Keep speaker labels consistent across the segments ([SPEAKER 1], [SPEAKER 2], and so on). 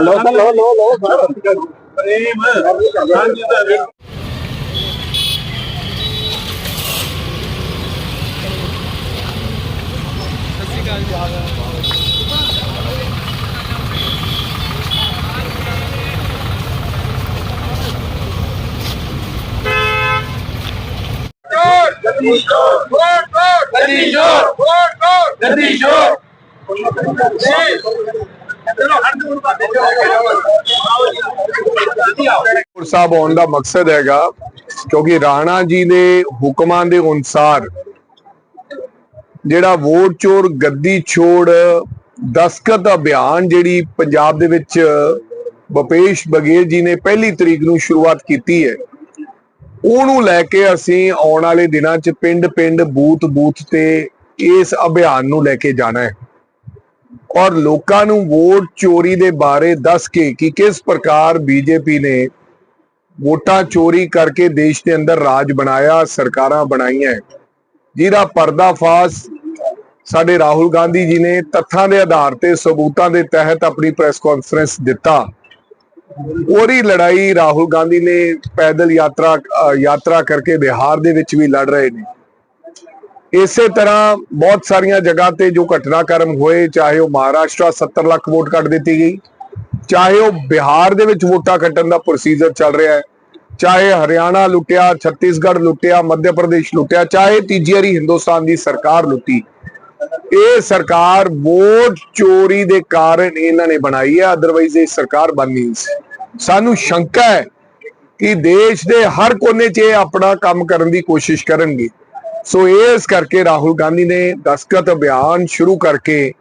[SPEAKER 1] ਲੋ ਲੋ ਲੋ ਲੋ
[SPEAKER 2] ਗੱਦੀ ਜੋਰ ਗੱਦੀ ਜੋਰ
[SPEAKER 3] ਗੁਰ ਸਾਹਿਬ ਆਉਣ ਦਾ ਮਕਸਦ ਹੈਗਾ, ਕਿਉਂਕਿ ਰਾਣਾ ਜੀ ਦੇ ਹੁਕਮਾਂ ਦੇ ਅਨੁਸਾਰ ਜਿਹੜਾ ਵੋਟ ਚੋਰ, ਗੱਦੀ ਛੋੜ ਦਸਕਤ ਅਭਿਆਨ ਜਿਹੜੀ ਪੰਜਾਬ ਦੇ ਵਿੱਚ ਭਪੇਸ਼ ਬਗੇਲ ਜੀ ਨੇ ਪਹਿਲੀ ਤਰੀਕ ਨੂੰ ਸ਼ੁਰੂਆਤ ਕੀਤੀ ਹੈ। ਉਹਨੂੰ ਲੈ ਕੇ ਅਸੀਂ ਆਉਣ ਵਾਲੇ ਦਿਨਾਂ 'ਚ ਪਿੰਡ-ਪਿੰਡ ਬੂਥ-ਬੂਥ ਤੇ ਇਸ ਅਭਿਆਨ ਨੂੰ ਲੈ ਕੇ ਜਾਣਾ ਹੈ। ਔਰ ਲੋਕਾਂ ਨੂੰ ਵੋਟ ਚੋਰੀ ਦੇ ਬਾਰੇ ਦੱਸ ਕੇ ਕਿ ਕਿਸ ਪ੍ਰਕਾਰ ਬੀਜੇਪੀ ਨੇ ਵੋਟਾਂ ਚੋਰੀ ਕਰਕੇ ਦੇਸ਼ ਦੇ ਅੰਦਰ ਰਾਜ ਬਣਾਇਆ, ਸਰਕਾਰਾਂ ਬਣਾਈਆਂ। ਜਿਹਦਾ ਪਰਦਾਫਾਸ਼ ਸਾਡੇ ਰਾਹੁਲ ਗਾਂਧੀ ਜੀ ਨੇ ਤੱਥਾਂ ਦੇ ਆਧਾਰ ਤੇ ਸਬੂਤਾਂ ਦੇ ਤਹਿਤ ਆਪਣੀ ਪ੍ਰੈਸ ਕਾਨਫਰੰਸ ਦਿੱਤਾ। ਉਹਦੀ ਲੜਾਈ ਰਾਹੁਲ ਗਾਂਧੀ ਨੇ ਪੈਦਲ ਯਾਤਰਾ ਯਾਤਰਾ ਕਰਕੇ ਬਿਹਾਰ ਦੇ ਵਿੱਚ ਵੀ ਲੜ ਰਹੇ ਨੇ। ਇਸੇ ਤਰ੍ਹਾਂ ਬਹੁਤ ਸਾਰੀਆਂ ਜਗ੍ਹਾ ਤੇ ਜੋ ਘਟਨਾਕ੍ਰਮ ਹੋਏ, ਚਾਹੇ ਉਹ ਮਹਾਰਾਸ਼ਟਰ 70 ਲੱਖ ਵੋਟ ਕੱਟ ਦਿੱਤੀ ਗਈ, ਚਾਹੇ ਉਹ ਬਿਹਾਰ ਦੇ ਵਿੱਚ ਵੋਟਾਂ ਕੱਟਣ ਦਾ ਪ੍ਰੋਸੀਜਰ ਚੱਲ ਰਿਹਾ ਹੈ, ਚਾਹੇ ਹਰਿਆਣਾ ਲੁੱਟਿਆ, ਛੱਤੀਸਗੜ੍ਹ ਲੁੱਟਿਆ ਮੱਧ ਪ੍ਰਦੇਸ਼ ਲੁੱਟਿਆ, ਚਾਹੇ ਤੀਜੀ ਵਾਰੀ ਹਿੰਦੁਸਤਾਨ ਦੀ ਸਰਕਾਰ ਲੁੱਟੀ ਇਹ ਸਰਕਾਰ ਵੋਟ ਚੋਰੀ ਦੇ ਕਾਰਨ ਇਹਨਾਂ ਨੇ ਬਣਾਈ ਹੈ ਅਦਰਵਾਈਜ਼ ਇਹ ਸਰਕਾਰ ਬਣਨੀ ਸੀ। ਸਾਨੂੰ ਸ਼ੰਕਾ ਹੈ ਕਿ ਦੇਸ਼ ਦੇ ਹਰ ਕੋਨੇ 'ਚ ਇਹ ਆਪਣਾ ਕੰਮ ਕਰਨ ਦੀ ਕੋਸ਼ਿਸ਼ ਕਰਨਗੇ। ਸੋ ਇਸ ਕਰਕੇ ਰਾਹੁਲ ਗਾਂਧੀ ਨੇ ਦਸਕਤ ਅਭਿਆਨ ਸ਼ੁਰੂ ਕਰਕੇ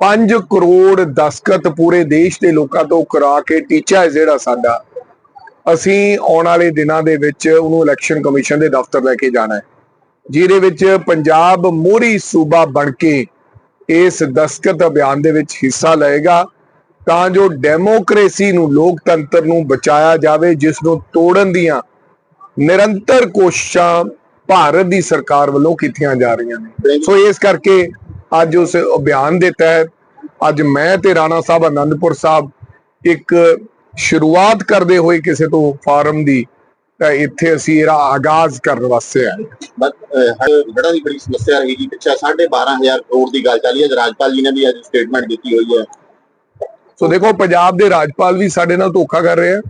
[SPEAKER 3] 5 ਕਰੋੜ ਦਸਕਤ ਪੂਰੇ ਦੇਸ਼ ਦੇ ਲੋਕਾਂ ਤੋਂ ਕਰਾ ਕੇ ਟੀਚਾ ਹੈ ਜਿਹੜਾ ਸਾਡਾ। ਅਸੀਂ ਆਉਣ ਵਾਲੇ ਦਿਨਾਂ ਦੇ ਵਿੱਚ ਉਹਨੂੰ ਇਲੈਕਸ਼ਨ ਕਮਿਸ਼ਨ ਦੇ ਦਫ਼ਤਰ ਲੈ ਕੇ ਜਾਣਾ ਹੈ। ਜਿਹਦੇ ਵਿੱਚ ਪੰਜਾਬ ਮੋਹਰੀ ਸੂਬਾ ਬਣ ਕੇ ਇਸ ਦਸਕਤ ਅਭਿਆਨ ਦੇ ਵਿੱਚ ਹਿੱਸਾ ਲਏਗਾ, ਤਾਂ ਜੋ ਡੈਮੋਕ੍ਰੇਸੀ ਨੂੰ ਲੋਕਤੰਤਰ ਨੂੰ ਬਚਾਇਆ ਜਾਵੇ, ਜਿਸ ਨੂੰ ਤੋੜਨ ਦੀਆਂ ਨਿਰੰਤਰ ਕੋਸ਼ਿਸ਼ਾਂ ਭਾਰਤ ਦੀ ਸਰਕਾਰ ਵੱਲੋਂ ਕੀਤੀਆਂ ਜਾ ਰਹੀਆਂ ਨੇ। ਸੋ ਇਸ ਕਰਕੇ ਅੱਜ ਉਸ ਅਭਿਆਨ ਦੇ ਤਹਿਤ ਅੱਜ ਮੈਂ ਤੇ ਰਾਣਾ ਸਾਹਿਬ ਆਨੰਦਪੁਰ ਸਾਹਿਬ ਇੱਕ ਸ਼ੁਰੂਆਤ ਕਰਦੇ ਹੋਏ ਕਿਸੇ ਤੋਂ ਫਾਰਮ ਦੀ ਤਾਂ ਇੱਥੇ ਅਸੀਂ ਇਹਦਾ ਆਗਾਜ਼ ਕਰਨ ਵਾਸਤੇ ਆਏ
[SPEAKER 2] ਬੜਾ ਦੀ ਬੜੀ ਸਮੱਸਿਆ ਰਹੀ ਜੀ। ਪਿੱਛੇ 12500 ਕਰੋੜ ਦੀ ਗੱਲ ਚੱਲੀ ਹੈ। ਰਾਜਪਾਲ ਜੀ ਨੇ ਵੀ ਅੱਜ ਸਟੇਟਮੈਂਟ ਦਿੱਤੀ ਹੋਈ ਹੈ।
[SPEAKER 3] ਸੋ ਦੇਖੋ ਪੰਜਾਬ ਦੇ ਰਾਜਪਾਲ ਵੀ ਸਾਡੇ ਨਾਲ ਧੋਖਾ ਕਰ ਰਹੇ ਆ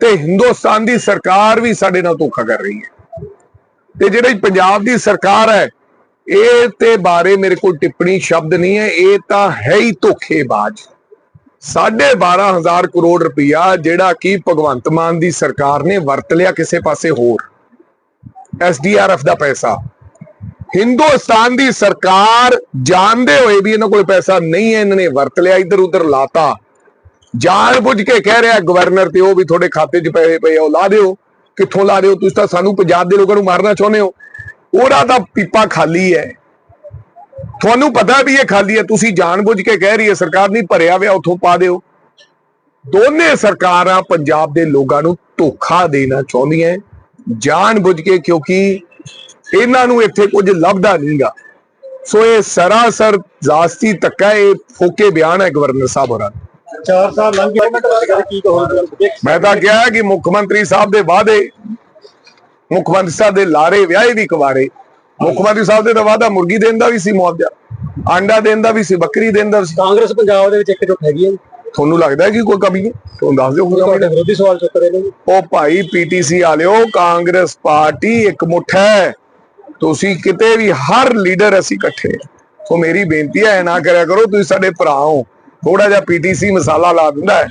[SPEAKER 3] ਤੇ ਹਿੰਦੁਸਤਾਨ ਦੀ ਸਰਕਾਰ ਵੀ ਸਾਡੇ ਨਾਲ ਧੋਖਾ ਕਰ ਰਹੀ ਹੈ। ਤੇ ਜਿਹੜੀ ਪੰਜਾਬ ਦੀ ਸਰਕਾਰ ਹੈ ਇਹ ਤੇ ਬਾਰੇ ਮੇਰੇ ਕੋਲ ਟਿੱਪਣੀ ਸ਼ਬਦ ਨਹੀਂ ਹੈ। ਇਹ ਤਾਂ ਹੈ ਹੀ ਧੋਖੇਬਾਜ਼। 12500 ਕਰੋੜ ਰੁਪਇਆ ਜਿਹੜਾ ਕਿ ਭਗਵੰਤ ਮਾਨ ਦੀ ਸਰਕਾਰ ਨੇ ਵਰਤ ਲਿਆ ਕਿਸੇ ਪਾਸੇ ਹੋਰ। ਐਸਡੀਆਰਐਫ ਦਾ ਪੈਸਾ। ਹਿੰਦੁਸਤਾਨ ਦੀ ਸਰਕਾਰ ਜਾਣਦੇ ਹੋਏ ਵੀ ਇਹਨਾਂ ਕੋਲ ਪੈਸਾ ਨਹੀਂ ਹੈ, ਇਹਨਾਂ ਨੇ ਵਰਤ ਲਿਆ ਇੱਧਰ ਉੱਧਰ ਲਾਤਾ। ਜਾਣ ਬੁੱਝ ਕੇ ਕਹਿ ਰਿਹਾ ਗਵਰਨਰ ਤੇ ਉਹ ਵੀ ਤੁਹਾਡੇ ਖਾਤੇ 'ਚ ਪੈਸੇ ਪਏ ਆ, ਉਹ ਲਾ ਦਿਓ। ਕਿੱਥੋਂ ਲਾ ਦਿਓ ਤੁਸੀਂ ਤਾਂ ਸਾਨੂੰ ਪੰਜਾਬ ਦੇ ਲੋਕਾਂ ਨੂੰ ਮਾਰਨਾ ਚਾਹੁੰਦੇ ਹੋ। ਉਹਦਾ ਤਾਂ ਪੀਪਾ ਖਾਲੀ ਹੈ। ਤੁਹਾਨੂੰ ਪਤਾ ਵੀ ਇਹ ਖਾਲੀ ਹੈ ਤੁਸੀਂ ਜਾਣ ਬੁੱਝ ਕੇ ਕਹਿ ਰਹੀ ਹੈ ਸਰਕਾਰ ਨਹੀਂ ਭਰਿਆ ਹੋਇਆ ਉੱਥੋਂ ਪਾ ਦਿਓ। ਦੋਨੇ ਸਰਕਾਰਾਂ ਪੰਜਾਬ ਦੇ ਲੋਕਾਂ ਨੂੰ ਧੋਖਾ ਦੇਣਾ ਚਾਹੁੰਦੀਆਂ ਜਾਣ ਬੁੱਝ ਕੇ ਕਿਉਂਕਿ ਇਹਨਾਂ ਨੂੰ ਇੱਥੇ ਕੁਝ ਲੱਭਦਾ ਨਹੀਂਗਾ। ਸੋ ਇਹ ਸਰਾਸਰ ਜ਼ਾਸਤੀ ਹੈ, ਇਹ ਫੋਕੇ ਬਿਆਨ ਹੈ ਗਵਰਨਰ ਸਾਹਿਬ ਹੋਰਾਂ।
[SPEAKER 1] 4 ਸਾਲ ਲੰਘ ਗਏ ਮੈਂ ਤੁਹਾਡੇ ਕੀ ਕਹੋਗੇ
[SPEAKER 3] ਮੈਂ ਤਾਂ ਕਿਹਾ ਕਿ ਮੁੱਖ ਮੰਤਰੀ ਸਾਹਿਬ ਦੇ ਵਾਅਦੇ ਮੁੱਖ ਮੰਤਰੀ ਸਾਹਿਬ ਦੇ ਲਾਰੇ ਵਿਆਹੇ ਵੀ ਕੁਵਾਰੇ। ਮੁੱਖ ਮੰਤਰੀ ਸਾਹਿਬ ਦੇ ਤਾਂ ਵਾਅਦਾ ਮੁਰਗੀ ਦੇਣ ਦਾ ਵੀ ਸੀ ਮੁਆਵਜ਼ਾ। ਆਂਡਾ ਦੇਣ ਦਾ ਵੀ ਸੀ ਬੱਕਰੀ ਦੇਣ ਦਾ ਸੀ।
[SPEAKER 1] ਕਾਂਗਰਸ ਪੰਜਾਬ ਦੇ ਵਿੱਚ ਇਕਜੁੱਟ ਹੈਗੀ ਹੈ ਜੀ।
[SPEAKER 3] ਤੁਹਾਨੂੰ ਲੱਗਦਾ ਹੈ ਕਿ ਕੋਈ ਕਮੀ ਹੈ? ਤੁਹਾਨੂੰ ਦੱਸ ਦਿਓ ਕਮੀ
[SPEAKER 1] ਤੁਹਾਡੇ ਵਿਰੋਧੀ ਸਵਾਲ ਚੁੱਕ ਰਹੇ ਨੇ
[SPEAKER 3] ਉਹ ਭਾਈ ਪੀਟੀਸੀ ਵਾਲਿਓ ਕਾਂਗਰਸ ਪਾਰਟੀ ਇੱਕ ਮੁੱਠ ਹੈ। ਤੁਸੀਂ ਕਿਤੇ ਵੀ ਹਰ ਲੀਡਰ ਅਸੀਂ ਇਕੱਠੇ। ਸੋ ਮੇਰੀ ਬੇਨਤੀ ਹੈ ਨਾ ਕਰਿਆ ਕਰੋ ਤੁਸੀਂ ਸਾਡੇ ਭਰਾ ਹੋ। ਥੋੜਾ ਜਿਹਾ ਪੀਟੀਸੀ ਮਸਾਲਾ ਲਾ ਦਿੰਦਾ ਹੈ।